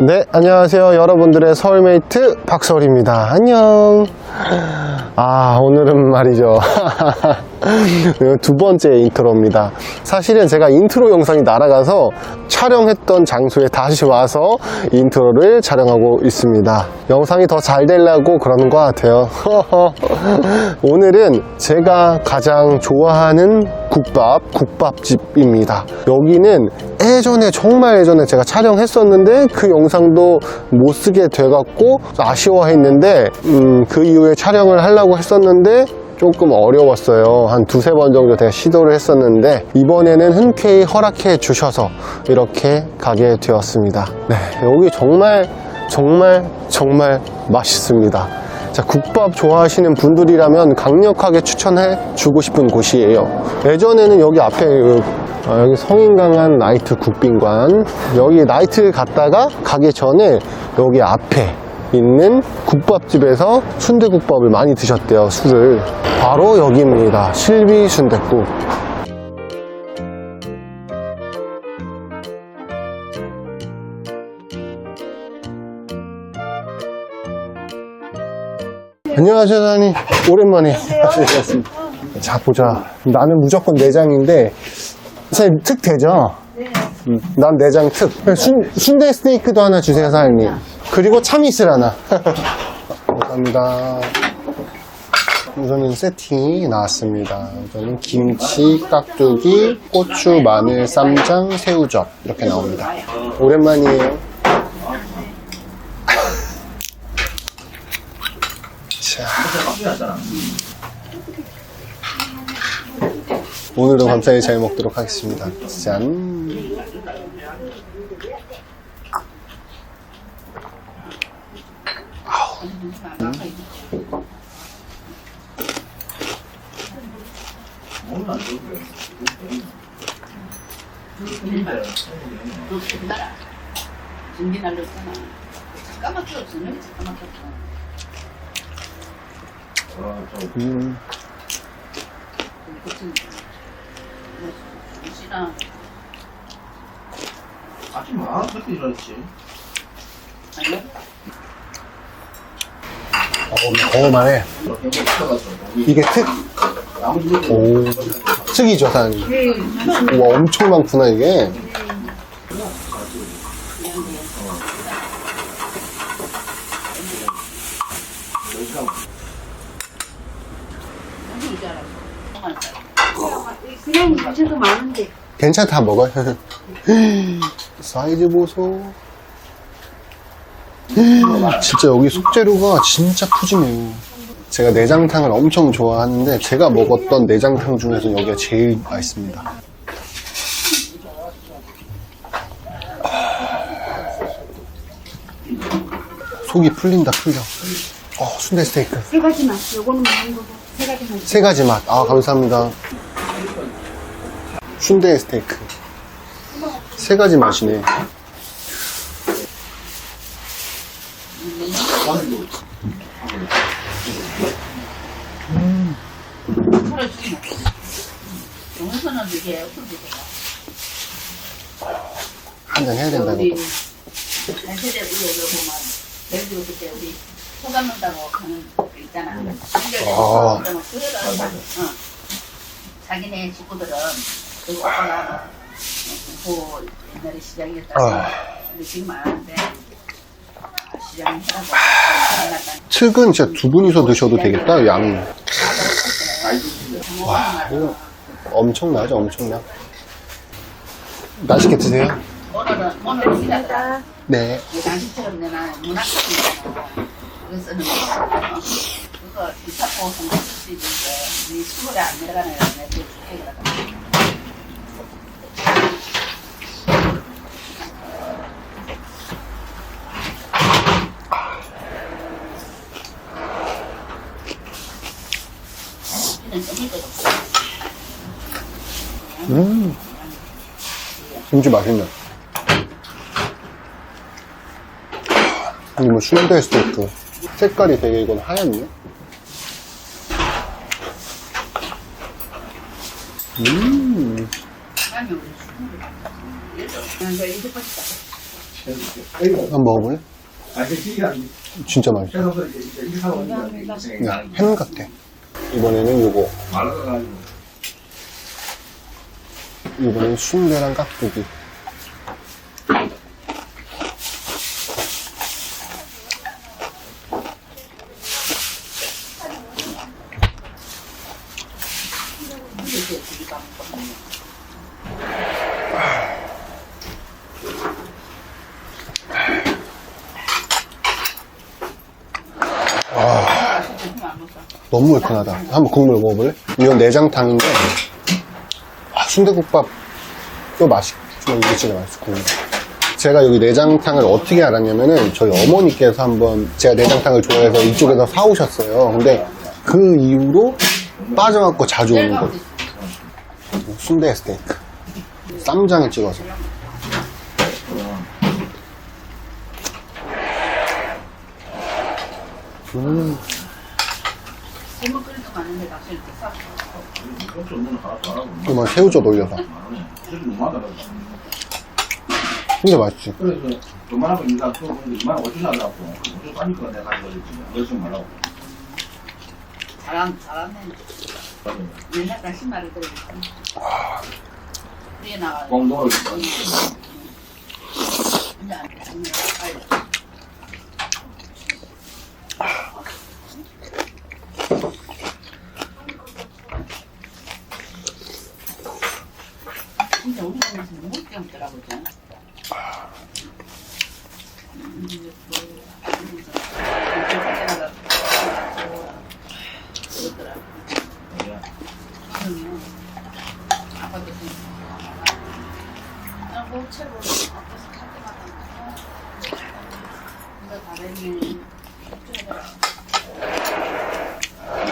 네, 안녕하세요. 여러분들의 서울메이트 박서울입니다. 안녕. 아, 오늘은 말이죠. 두 번째 인트로입니다. 사실은 제가 인트로 영상이 날아가서 촬영했던 장소에 다시 와서 인트로를 촬영하고 있습니다. 영상이 더 잘 되려고 그러는 것 같아요. 오늘은 제가 가장 좋아하는 국밥, 국밥집입니다. 여기는 예전에, 정말 예전에 제가 촬영했었는데 그 영상도 못 쓰게 돼갖고 아쉬워했는데, 음, 그 이후 에 촬영을 하려고 했었는데, 조금 어려웠어요. 한 두세 번 정도 제가 시도를 했었는데, 이번에는 흔쾌히 허락해 주셔서 이렇게 가게 되었습니다. 네, 여기 정말, 정말, 정말 맛있습니다. 자, 국밥 좋아하시는 분들이라면 강력하게 추천해 주고 싶은 곳이에요. 예전에는 여기 앞에 그, 어, 여기 성인강한 나이트 국빈관 여기 나이트 갔다가 가기 전에 여기 앞에 있는 국밥집에서 순대국밥을 많이 드셨대요 술을. 바로 여기입니다. 실비 순대국. 안녕하세요 사장님. 오랜만에. 자 보자. 나는 무조건 내장인데 사장님 특 되죠? 음, 난 내장 특. 순, 순대 스테이크도 하나 주세요 사장님 그리고 참이슬 하나 감사합니다 우선은 세팅이 나왔습니다 우선은 김치, 깍두기, 고추, 마늘, 쌈장, 새우젓 이렇게 나옵니다 오랜만이에요 자. 오늘도 감사히 잘 먹도록 하겠습니다. 짠. 준비 날렸잖아. 잠깐밖에 없으면 잠깐밖에 없어. 음. 무슨 무시나 하지 마. 그렇게 일어났지. 아니야? 어, 어마해. 이게 특. 오. 특이죠, 사장님. 우와, 엄청 많구나, 이게. 괜찮다, 먹어요. 사이즈 보소. 진짜 여기 속재료가 진짜 푸짐해요. 제가 내장탕을 엄청 좋아하는데 제가 먹었던 내장탕 중에서 여기가 제일 맛있습니다. 속이 풀린다 풀려. 어, 순대 스테이크. 세 가지만 요거는 많은 거고 세 가지만 세 가지 맛. 아, 감사합니다. 순대 스테이크. 세 가지 맛이네. 이게. 한잔 해야 된다, 이거. 단체대 우리 여기 보면 예를 들어 그때 우리 소감 넣다고 하는 거 있잖아. 한결에 아. 어. 자기네 식구들은 그 오빠가 그 옛날에 시장이었다고 아. 근데 지금 안 하는데 시장이 해라고 측은 진짜 두 분이서 드셔도 되겠다, 양이. 와, 이거 엄청나죠, 엄청나. 맛있게 드세요. 오늘은 오늘은 우리가 네. 당신처럼 내가 문학적이잖아. 그거 쓰는 거. 그거 이사고 성공 쓸수 있는데 네 시골에 안 내려가는 되게 좋게 그러거든. 이런 좀 이거 없어. 음. 김치 맛있네. 이거 뭐 순대 스테이크. 색깔이 되게 이건 하얗네. 음. 아니. 한번 먹어볼래? 진짜 맛있어. 그냥 햄 같아. 이번에는 요거. 이번엔 순대랑 깍두기. 너무 얼큰하다. 한번 국물 먹어볼래? 이건 내장탕인데, 아, 순대국밥 또 맛있, 좀 이게 진짜 국물. 제가 여기 내장탕을 어떻게 알았냐면은, 저희 어머니께서 한번 제가 내장탕을 좋아해서 이쪽에서 사오셨어요. 근데 그 이후로 빠져갖고 자주 오는 거예요. 순대 스테이크. 쌈장에 찍어서. 음, 국물 끓이도 많은데 낚시 이렇게 싸. 이만 새우젓 너무하다 진짜 맛있지. 그래서 인간 그거 보는데 2만 5천 하려고 5천 싸니까 내가 가져가지 그러지 말라고 잘한 잘하네. 옛날까 10마리 들어있어. 뒤에 나가. 공동을 이제 안 돼. 빨리. 진짜 우리 집에서 너무 귀엽더라고, 좀. 음, 그, 그러더라. 그러면 아빠도 좀 그냥 모체로 앞에서 할 때마다 이거 다르 니 걱정해라.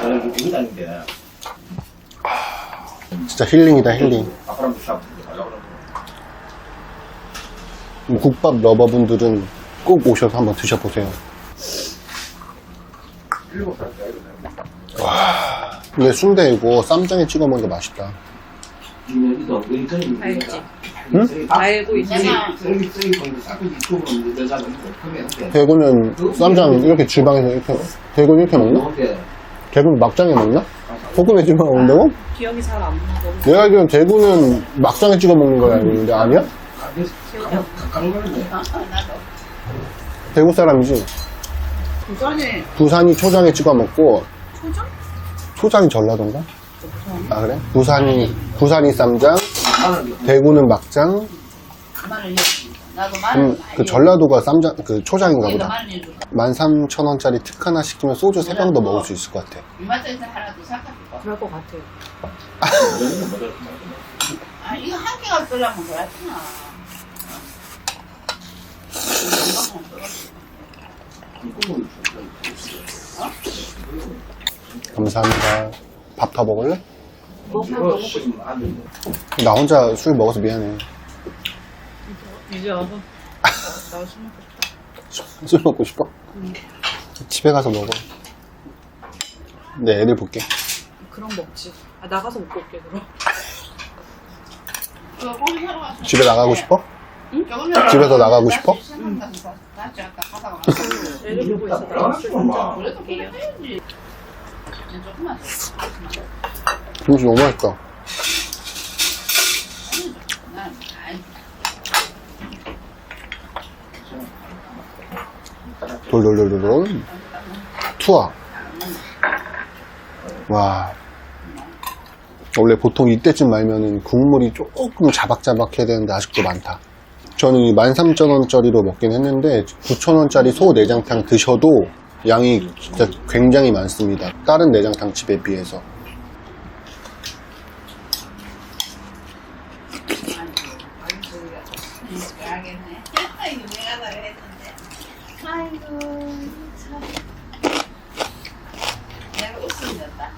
저는 여기 다니는 게 진짜 힐링이다, 힐링. 아빠랑 국밥 러버분들은 꼭 오셔서 한번 드셔보세요. 이러네 근데 순대 이거 쌈장에 찍어 먹는 게 맛있다. 알지. 응? 알고 있지. 대구는 쌈장 이렇게 주방에서 이렇게 대구는 이렇게 먹나? 대구는 막장에 먹나? 소금에 찍어 먹는다고? 기억이 잘 안 나고. 내가 알기로는 대구는 막장에 찍어 먹는 거야 알는데 아니야? 가까운 거는데 나도 대구 사람이지. 부산에 부산이 초장에 찍어 먹고 초장? 초장이 전라도인가? 아 그래? 부산이 부산이 쌈장, 대구는 막장, 마늘 넣었습니다. 나도 마늘 음, 많이 그 전라도가 쌈장 그 초장인가 넣어. 보다. 마늘 넣어줄까? 13,000원짜리 특 하나 시키면 소주 3병 더 먹을 수 있을 것 같아. 이마트에서 하나 더 사갈까? 그럴 것 같아요. 아 이거 한 개가 들어가면 그렇구나. 감사합니다. 밥 더 먹을래? 되는데 나 혼자 술 먹어서 미안해. 이제 와서 나술 먹고 술 먹고 싶어? 집에 가서 먹어. 내 애들 볼게. 그럼 먹지. 아, 나가서 먹고 올게, 그럼. 집에 나가고 싶어? 집에서 나가고 싶어? 아까 가다가 애를 보고 있어. 김치 너무 맛있다. 돌돌돌돌돌. 투하. 와. 원래 보통 이때쯤 말면은 국물이 조금 자박자박해야 되는데 아직도 많다. 저는 이 13,000원짜리로 먹긴 했는데 9,000원짜리 소 내장탕 드셔도 양이 진짜 굉장히 많습니다. 다른 내장탕 집에 비해서. 알겠네. 이거 내가 다 했는데. 아이고 참. 내가 웃음이었다.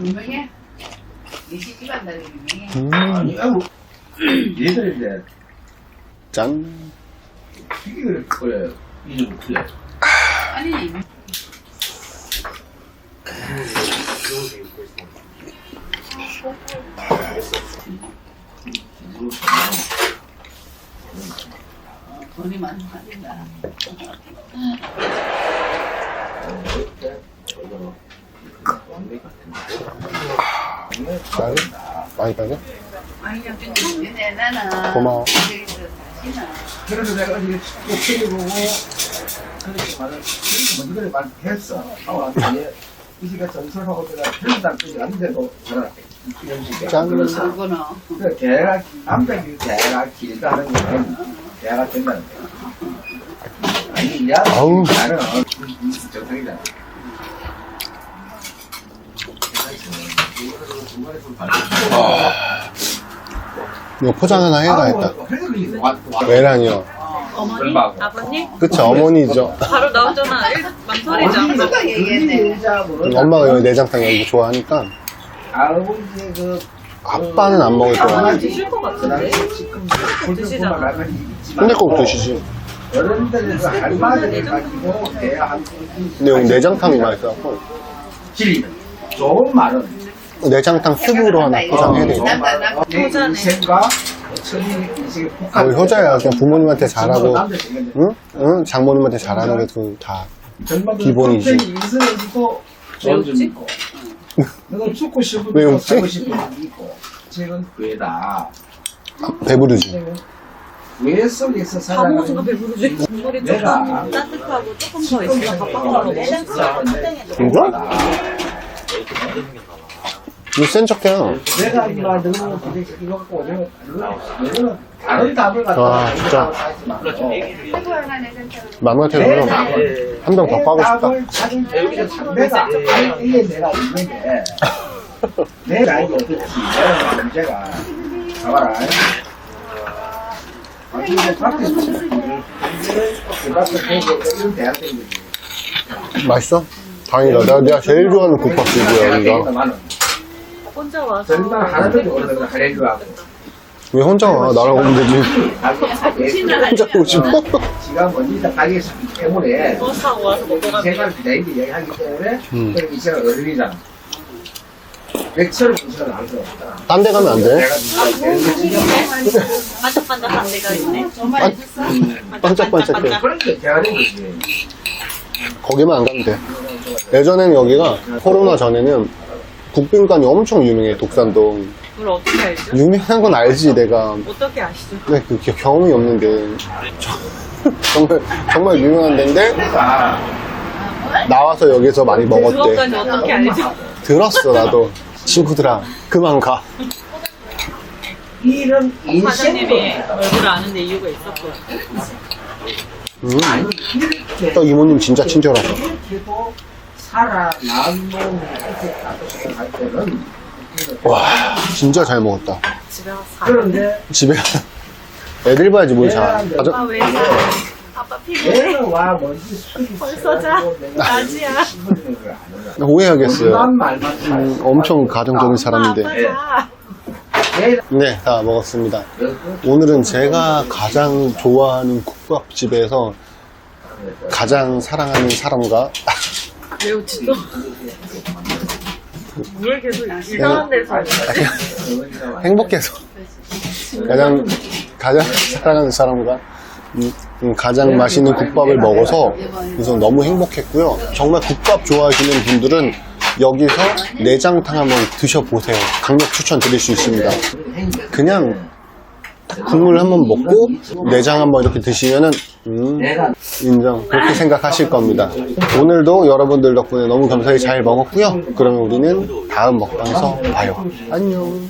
유명해? 이 시집한다고 유명해? 음, 아니 아이고 얘들인데 짠. 튀기를 그래 이좀 그래 아니 돈이. 잘? 많이 가게? 근데 나는 고마워. 그래서 내가 이게 꼭 챙겨보고 그렇게 말을 먼저 그래 말 했어. 하고 나서 이 시가 전설하고 내가 쪽이 아닌데도 저는 이런 식이야. 그래서 그 개가 남자기 개가 길다는 거는 개가 된다는 거야. 아니 야 아우. 나는 정상이잖아. 이거 포장 하나 해가겠다. 왜? 외란이요. 어머니? 아버님? 그치, 어머니죠. 바로 나오잖아. 일- 망설이지. 누가 얘기했네. 엄마가 여기 내장탕 여기 좋아하니까 그 아빠는 안 먹을 거야. 아마 드실 것 같은데? 드시잖아. 근데 꼭 드시지. 할머니를 가지고 근데 여기 내장탕이 맛있어갖고 질 좋은 말은 내장탕 수프로 하나 포장해야 돼. 남자 남자 내 효자네. 뭐 효자야. 그냥 부모님한테 잘하고. 응? 응? 장모님한테 잘하는 게 그 다. 기본이지. 너는 죽고 싶은 왜거 웃지? 살고 싶은 점이 있고 책은 괴다 배부르지. 괴 속에서 다 먹어서 살아가는 배부르지. 국물이 내가 조금 따뜻하고 조금 더 있으면 밥방으로 먹었어. 이거? 이거 센 척해요. 내가 인마 너무 그게 이거 갖고 내가 너는 다른 답을 갖다 아, 진짜. 같아서는 답을 한병 더 까고 싶다. 답을 찾은 상대가 이게 내가 있는데 내 나이 어떻게 내가 문제가 봐봐라 아니 이제 밖에서 그 밖에 보고 이런 대학 된 거지 맛있어? 다행이다. 내가, 내가 제일 좋아하는 국밥집이야, 여기가. 혼자 와서. 정말 하나도 모르는 하려고 왜 혼자 와? 나랑 오면 되지. 혼자 오고 싶어? 지가 먼저 가게 있기 때문에 버스 타고 와서 먹고 가면 제가 내일 얘기하기 때문에 음. 그럼 이제는 어른이잖아 맥주를 무시하는 안 돼. 딴 데 가면 안 돼? 내가 진짜 반짝반짝한 데가 있네. 반짝반짝해. 그런 게 대화된 거지. 거기만 안 가면 돼. 예전에는 여기가 코로나 전에는 국빈관이 엄청 유명해, 독산동. 그걸 어떻게 알죠? 유명한 건 알지, 내가. 어떻게 아시죠? 근데 그 겨- 경험이 없는데. 정말, 정말 유명한 데인데, 아, 나와서 여기서 많이 먹었대. 그것까지 어떻게 알죠? 들었어, 나도. 친구들아, 그만 가. 이런 인생도 사장님이 얼굴을 아는데 이유가 있었고. 음, 또 이모님 진짜 친절하다. 이렇게도 때는 와, 진짜 잘 먹었다. 집에 가서 사. 그런데 집에 애들 봐야지 뭘 자. 아빠 가자. 왜 이래? 아빠 피곤해. 얘는 와 뭔지 벌써 자? 낮이야. 오해하겠어요. 난 말만 음, 엄청 가정적인 사람인데. 아빠 자. 내 네, 다 먹었습니다. 오늘은 제가 가장 좋아하는 국밥집에서 가장 사랑하는 사람과 매우 진도. 뭘 계속 이상한 데서. 행복해서 가장 가장 사랑하는 사람과 음, 음, 가장 맛있는 국밥을 먹어서 그래서 너무 행복했고요. 정말 국밥 좋아하시는 분들은 여기서 내장탕 한번 드셔보세요. 강력 추천드릴 수 있습니다. 그냥 국물 한번 먹고 내장 한번 이렇게 드시면은 음, 인정 그렇게 생각하실 겁니다. 오늘도 여러분들 덕분에 너무 감사히 잘 먹었고요. 그러면 우리는 다음 먹방에서 봐요. 안녕.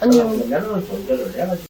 안녕.